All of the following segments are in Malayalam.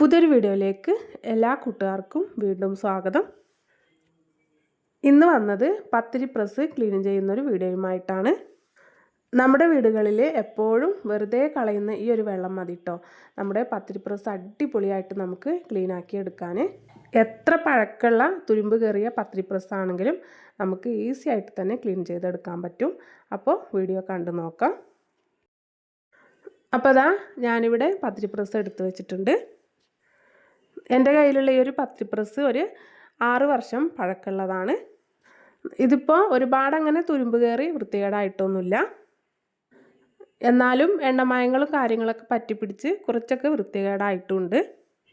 പുതിയൊരു വീഡിയോയിലേക്ക് എല്ലാ കൂട്ടുകാർക്കും വീണ്ടും സ്വാഗതം. ഇന്ന് വന്നത് പത്തിരി പ്രസ് ക്ലീൻ ചെയ്യുന്നൊരു വീഡിയോയുമായിട്ടാണ്. നമ്മുടെ വീടുകളിൽ എപ്പോഴും വെറുതെ കളയുന്ന ഈ ഒരു വെള്ളം മതി കേട്ടോ നമ്മുടെ പത്തിരി പ്രസ് അടിപൊളിയായിട്ട് നമുക്ക് ക്ലീൻ ആക്കി എടുക്കാൻ എത്ര പഴക്കമുള്ള തുരുമ്പ് കയറിയ പത്തിരി പ്രസ് ആണെങ്കിലും നമുക്ക് ഈസി ആയിട്ട് തന്നെ ക്ലീൻ ചെയ്തെടുക്കാൻ പറ്റും. അപ്പോൾ വീഡിയോ കണ്ടു നോക്കാം. അപ്പോൾ അതാ ഞാനിവിടെ പത്തിരി പ്രസ് എടുത്ത് വെച്ചിട്ടുണ്ട്. എന്റെ കയ്യിലുള്ള ഈ ഒരു പത്തിപ്രസ് ഒരു ആറ് വർഷം പഴക്കമുള്ളതാണ്. ഇതിപ്പോൾ ഒരുപാട് അങ്ങനെ തുരുമ്പ് കയറി വൃത്തികേടായിട്ടൊന്നുമില്ല. എന്നാലും എണ്ണമയങ്ങളും കാര്യങ്ങളൊക്കെ പറ്റിപ്പിടിച്ച് കുറച്ചൊക്കെ വൃത്തികേടായിട്ടുണ്ട്.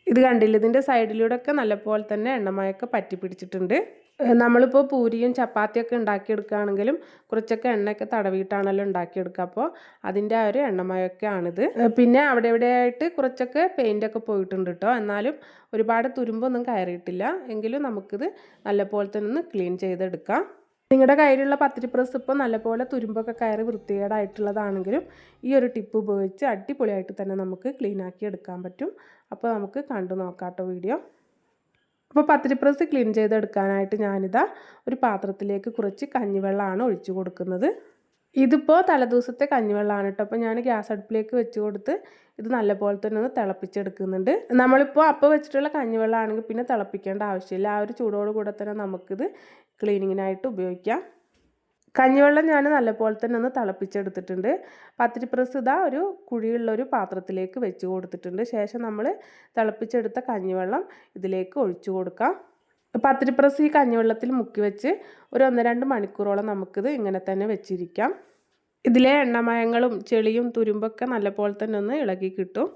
ഇത് കണ്ടില്ല? ഇതിന്റെ സൈഡിലൂടെയൊക്കെ നല്ലപോലെ തന്നെ എണ്ണമയൊക്കെ പറ്റി പിടിച്ചിട്ടുണ്ട് നമ്മളിപ്പോൾ പൂരിയും ചപ്പാത്തിയൊക്കെ ഉണ്ടാക്കിയെടുക്കുകയാണെങ്കിലും കുറച്ചൊക്കെ എണ്ണയൊക്കെ തടവിയിട്ടാണല്ലോ ഉണ്ടാക്കിയെടുക്കുക. അപ്പോൾ അതിന്റെ ആ ഒരു എണ്ണമയൊക്കെ ആണിത് പിന്നെ അവിടെ എവിടെയായിട്ട് കുറച്ചൊക്കെ പെയിന്റൊക്കെ പോയിട്ടുണ്ട് കേട്ടോ എന്നാലും ഒരുപാട് തുരുമ്പൊന്നും കയറിയിട്ടില്ല. എങ്കിലും നമുക്കിത് നല്ലപോലെ തന്നെ ഒന്ന് ക്ലീൻ ചെയ്തെടുക്കാം. നിങ്ങളുടെ കയ്യിലുള്ള പത്തിരി പ്രസ് ഇപ്പോൾ നല്ലപോലെ തുരുമ്പൊക്കെ കയറി വൃത്തികേടായിട്ടുള്ളതാണെങ്കിലും ഈ ഒരു ടിപ്പ് ഉപയോഗിച്ച് അടിപൊളിയായിട്ട് തന്നെ നമുക്ക് ക്ലീൻ ആക്കി എടുക്കാൻ പറ്റും. അപ്പോൾ നമുക്ക് കണ്ടു നോക്കാം വീഡിയോ. അപ്പോൾ പത്തിരി പ്രസ് ക്ലീൻ ചെയ്തെടുക്കാനായിട്ട് ഞാനിതാ ഒരു പാത്രത്തിലേക്ക് കുറച്ച് കഞ്ഞിവെള്ളമാണ് ഒഴിച്ചു കൊടുക്കുന്നത്. ഇതിപ്പോൾ തലേദിവസത്തെ കഞ്ഞിവെള്ളമാണ് കേട്ടോ അപ്പോൾ ഞാൻ ഗ്യാസ് അടുപ്പിലേക്ക് വെച്ച് കൊടുത്ത് ഇത് നല്ലപോലെ തന്നെ ഒന്ന് തിളപ്പിച്ചെടുക്കുന്നുണ്ട്. നമ്മളിപ്പോൾ അപ്പോൾ വെച്ചിട്ടുള്ള കഞ്ഞിവെള്ളമാണെങ്കിൽ പിന്നെ തിളപ്പിക്കേണ്ട ആവശ്യമില്ല. ആ ഒരു ചൂടോടുകൂടെ തന്നെ നമുക്കിത് ക്ലീനിങ്ങിനായിട്ട് ഉപയോഗിക്കാം. കഞ്ഞിവെള്ളം ഞാൻ നല്ലപോലെ തന്നെ ഒന്ന് തിളപ്പിച്ചെടുത്തിട്ടുണ്ട്. പത്തിരി പ്രസ് ഇതാ ഒരു കുഴിയുള്ള ഒരു പാത്രത്തിലേക്ക് വെച്ച് കൊടുത്തിട്ടുണ്ട്. ശേഷം നമ്മൾ തിളപ്പിച്ചെടുത്ത കഞ്ഞിവെള്ളം ഇതിലേക്ക് ഒഴിച്ചു കൊടുക്കാം. പത്തിരിപ്രസ് ഈ കഞ്ഞിവെള്ളത്തിൽ മുക്കി വെച്ച് ഒരു ഒന്ന് രണ്ട് മണിക്കൂറോളം നമുക്കിത് ഇങ്ങനെ തന്നെ വെച്ചിരിക്കാം. ഇതിലെ എണ്ണമയങ്ങളും ചെളിയും തുരുമ്പൊക്കെ നല്ലപോലെ തന്നെ ഒന്ന് ഇളകി കിട്ടും.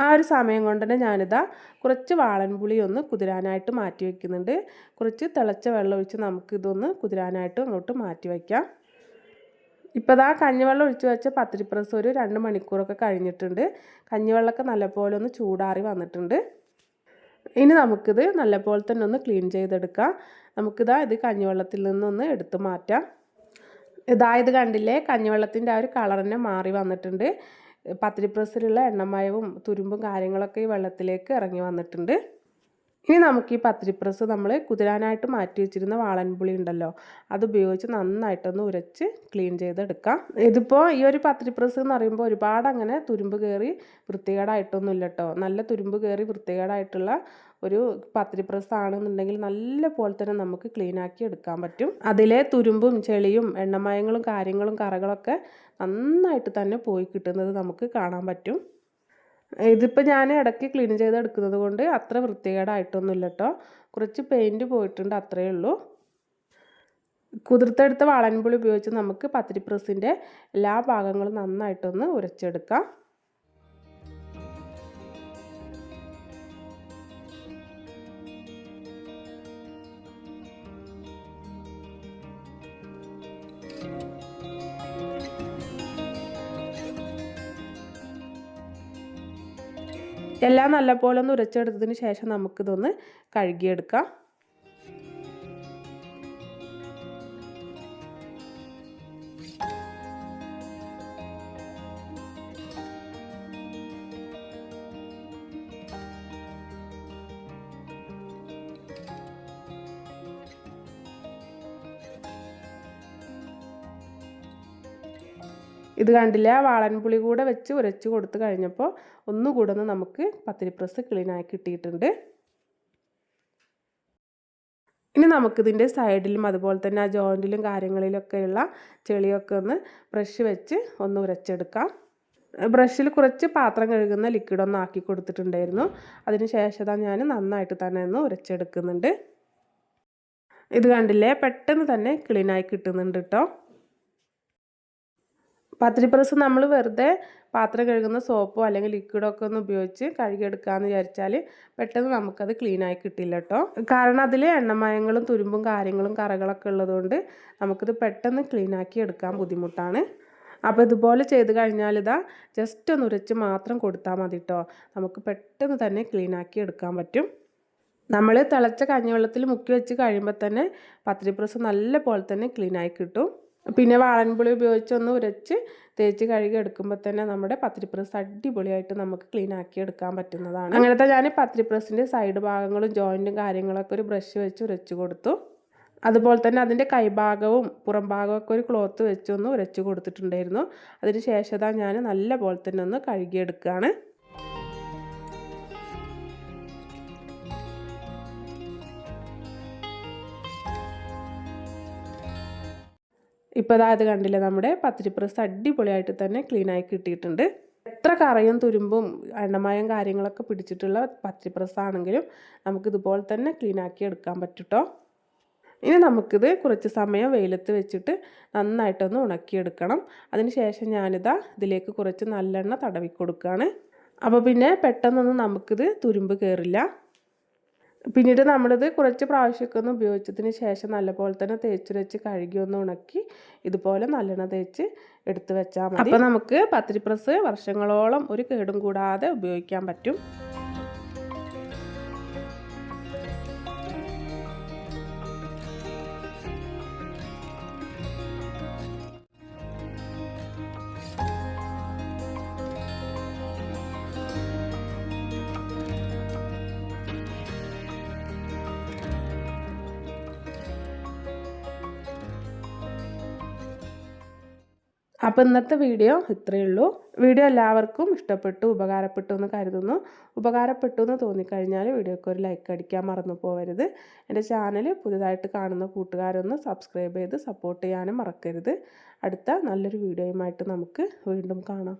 ആ ഒരു സമയം കൊണ്ട് തന്നെ ഞാനിതാ കുറച്ച് വാളൻപുളി ഒന്ന് കുതിരാനായിട്ട് മാറ്റി വയ്ക്കുന്നുണ്ട് കുറച്ച് തിളച്ച വെള്ളം ഒഴിച്ച് നമുക്ക് ഇതൊന്ന് കുതിരാനായിട്ട് അങ്ങോട്ട് മാറ്റി വയ്ക്കാം ഇപ്പോൾ ഇതാ കഞ്ഞിവെള്ളം ഒഴിച്ച് വെച്ച പത്തിരിപ്രസ് ഒരു രണ്ട് മണിക്കൂറൊക്കെ കഴിഞ്ഞിട്ടുണ്ട്. കഞ്ഞിവെള്ളമൊക്കെ നല്ലപോലെ ഒന്ന് ചൂടാറി വന്നിട്ടുണ്ട്. ഇനി നമുക്കിത് നല്ലപോലെ തന്നെ ഒന്ന് ക്ലീൻ ചെയ്തെടുക്കാം. നമുക്കിതാ ഇത് കഞ്ഞിവെള്ളത്തിൽ നിന്നൊന്ന് എടുത്തു മാറ്റാം. ഇതായത് കണ്ടില്ലേ? കഞ്ഞിവെള്ളത്തിന്റെ ആ ഒരു കളർ തന്നെ മാറി വന്നിട്ടുണ്ട്. പത്തിരി പ്രസ്സിലുള്ള എണ്ണമയവും തുരുമ്പും കാര്യങ്ങളൊക്കെ ഈ വെള്ളത്തിലേക്ക് ഇറങ്ങി വന്നിട്ടുണ്ട്. ഇനി നമുക്ക് ഈ പത്തിരി പ്രസ് നമ്മൾ കുതിരാനായിട്ട് മാറ്റി വെച്ചിരുന്ന വാളൻപുളി ഉണ്ടല്ലോ അത് ഉപയോഗിച്ച് നന്നായിട്ടൊന്ന് ഉരച്ച് ക്ലീൻ ചെയ്തെടുക്കാം. ഇതിപ്പോൾ ഈ ഒരു പത്തിരി പ്രസ് എന്ന് പറയുമ്പോൾ ഒരുപാട് അങ്ങനെ തുരുമ്പ് കയറി വൃത്തികേടായിട്ടൊന്നുമില്ല കേട്ടോ നല്ല തുരുമ്പ് കയറി വൃത്തികേടായിട്ടുള്ള ഒരു പത്തിരി പ്രസ് ആണെന്നുണ്ടെങ്കിൽ നല്ല പോലെ തന്നെ നമുക്ക് ക്ലീൻ ആക്കി എടുക്കാൻ പറ്റും. അതിലെ തുരുമ്പും ചെളിയും എണ്ണമയങ്ങളും കാര്യങ്ങളും കറകളൊക്കെ നന്നായിട്ട് തന്നെ പോയി കിട്ടുന്നത് നമുക്ക് കാണാൻ പറ്റും. ഇതിപ്പോൾ ഞാൻ ഇടയ്ക്ക് ക്ലീൻ ചെയ്ത് എടുക്കുന്നത് കൊണ്ട് അത്ര വൃത്തികേടായിട്ടൊന്നുമില്ല കേട്ടോ കുറച്ച് പെയിന്റ് പോയിട്ടുണ്ട് അത്രയേ ഉള്ളൂ. കുതിർത്തെടുത്ത വാളൻപുളി ഉപയോഗിച്ച് നമുക്ക് പത്തിരി പ്രസ്സിന്റെ എല്ലാ ഭാഗങ്ങളും നന്നായിട്ടൊന്ന് ഉരച്ചെടുക്കാം. എല്ലാം നല്ലപോലെ ഒന്ന് ഉരച്ചെടുത്തതിന് ശേഷം നമുക്കിതൊന്ന് കഴുകിയെടുക്കാം. ഇത് കണ്ടില്ല? വാളൻപുളി കൂടെ വെച്ച് ഉരച്ച് കൊടുത്ത് കഴിഞ്ഞപ്പോൾ ഒന്നുകൂടെ ഒന്ന് നമുക്ക് പത്തിരി പ്രസ് ക്ലീനായി കിട്ടിയിട്ടുണ്ട്. ഇനി നമുക്കിതിന്റെ സൈഡിലും അതുപോലെ തന്നെ ആ ജോയിന്റിലും കാര്യങ്ങളിലൊക്കെയുള്ള ചെളിയൊക്കെ ഒന്ന് ബ്രഷ് വെച്ച് ഒന്ന് ഉരച്ചെടുക്കാം. ബ്രഷിൽ കുറച്ച് പാത്രം കഴുകുന്ന ലിക്വിഡ് ഒന്ന് ആക്കി കൊടുത്തിട്ടുണ്ടായിരുന്നു. അതിന് ശേഷം ഞാൻ നന്നായിട്ട് തന്നെ ഒന്ന് ഉരച്ചെടുക്കുന്നുണ്ട്. ഇത് കണ്ടില്ലേ? പെട്ടെന്ന് തന്നെ ക്ലീനായി കിട്ടുന്നുണ്ട് കേട്ടോ പത്തിരി പ്രസ് നമ്മൾ വെറുതെ പാത്രം കഴുകുന്ന സോപ്പോ അല്ലെങ്കിൽ ലിക്വിഡോ ഒക്കെ ഒന്ന് ഉപയോഗിച്ച് കഴുകിയെടുക്കാമെന്ന് വിചാരിച്ചാൽ പെട്ടെന്ന് നമുക്കത് ക്ലീനായി കിട്ടില്ല കേട്ടോ കാരണം അതിൽ എണ്ണമയങ്ങളും തുരുമ്പും കാര്യങ്ങളും കറകളൊക്കെ ഉള്ളതുകൊണ്ട് നമുക്കിത് പെട്ടെന്ന് ക്ലീനാക്കി എടുക്കാൻ ബുദ്ധിമുട്ടാണ്. അപ്പോൾ ഇതുപോലെ ചെയ്ത് കഴിഞ്ഞാൽ ഇതാ ജസ്റ്റ് ഒന്ന് ഉരച്ച് മാത്രം കൊടുത്താൽ മതി കേട്ടോ നമുക്ക് പെട്ടെന്ന് തന്നെ ക്ലീനാക്കി എടുക്കാൻ പറ്റും. നമ്മൾ തിളച്ച കഞ്ഞിവെള്ളത്തിൽ മുക്കി വെച്ച് കഴിയുമ്പോൾ തന്നെ പത്തിരി പ്രസ് നല്ല പോലെ തന്നെ ക്ലീനായി കിട്ടും. പിന്നെ വാളൻപുളി ഉപയോഗിച്ച് ഒന്ന് ഉരച്ച് തേച്ച് കഴുകി എടുക്കുമ്പോൾ തന്നെ നമ്മുടെ പത്തിരി പ്രസ് അടിപൊളിയായിട്ട് നമുക്ക് ക്ലീൻ ആക്കി എടുക്കാൻ പറ്റുന്നതാണ്. അങ്ങനത്തെ ഞാൻ പത്തിരി സൈഡ് ഭാഗങ്ങളും ജോയിന്റും കാര്യങ്ങളൊക്കെ ഒരു ബ്രഷ് വെച്ച് ഉരച്ച് കൊടുത്തു. അതുപോലെ തന്നെ അതിന്റെ കൈഭാഗവും പുറം ഭാഗമൊക്കെ ഒരു ക്ലോത്ത് വെച്ചൊന്ന് ഉരച്ച് കൊടുത്തിട്ടുണ്ടായിരുന്നു. അതിന് ശേഷം ഞാൻ നല്ല പോലെ തന്നെ ഒന്ന് കഴുകിയെടുക്കുകയാണ്. ഇപ്പോൾ അതായത് കണ്ടില്ലേ? നമ്മുടെ പത്തിരി പ്രസ് അടിപൊളിയായിട്ട് തന്നെ ക്ലീനായി കിട്ടിയിട്ടുണ്ട്. എത്ര കറയും തുരുമ്പും എണ്ണമയം കാര്യങ്ങളൊക്കെ പിടിച്ചിട്ടുള്ള പത്തിരി പ്രസ് ആണെങ്കിലും നമുക്കിതുപോലെ തന്നെ ക്ലീനാക്കി എടുക്കാൻ പറ്റുട്ടോ ഇനി നമുക്കിത് കുറച്ച് സമയം വെയിലത്ത് വെച്ചിട്ട് നന്നായിട്ടൊന്ന് ഉണക്കിയെടുക്കണം. അതിനുശേഷം ഞാനിതാ ഇതിലേക്ക് കുറച്ച് നല്ലെണ്ണ തടവി കൊടുക്കുകയാണ് അപ്പോൾ പിന്നെ പെട്ടെന്നൊന്നും നമുക്കിത് തുരുമ്പ് കയറില്ല പിന്നീട് നമ്മളിത് കുറച്ച് പ്രാവശ്യമൊക്കെ ഒന്ന് ഉപയോഗിച്ചതിന് ശേഷം നല്ലപോലെ തന്നെ തേച്ചു വെച്ച് കഴുകി ഒന്ന് ഉണക്കി ഇതുപോലെ നല്ലെണ്ണ തേച്ച് എടുത്തു വെച്ചാൽ മതി. അപ്പോൾ നമുക്ക് പത്തിരി പ്രസ് വർഷങ്ങളോളം ഒരു കേടും കൂടാതെ ഉപയോഗിക്കാൻ പറ്റും. അപ്പോൾ ഇന്നത്തെ വീഡിയോ ഇത്രയേ ഉള്ളൂ. വീഡിയോ എല്ലാവർക്കും ഇഷ്ടപ്പെട്ടു ഉപകാരപ്പെട്ടു എന്ന് കരുതുന്നു. ഉപകാരപ്പെട്ടു എന്ന് തോന്നിക്കഴിഞ്ഞാൽ വീഡിയോക്ക് ഒരു ലൈക്ക് അടിക്കാൻ മറന്നു പോകരുത് എന്റെ ചാനൽ പുതുതായിട്ട് കാണുന്ന കൂട്ടുകാരൊന്ന് സബ്സ്ക്രൈബ് ചെയ്ത് സപ്പോർട്ട് ചെയ്യാനും മറക്കരുത്. അടുത്ത നല്ലൊരു വീഡിയോയുമായിട്ട് നമുക്ക് വീണ്ടും കാണാം.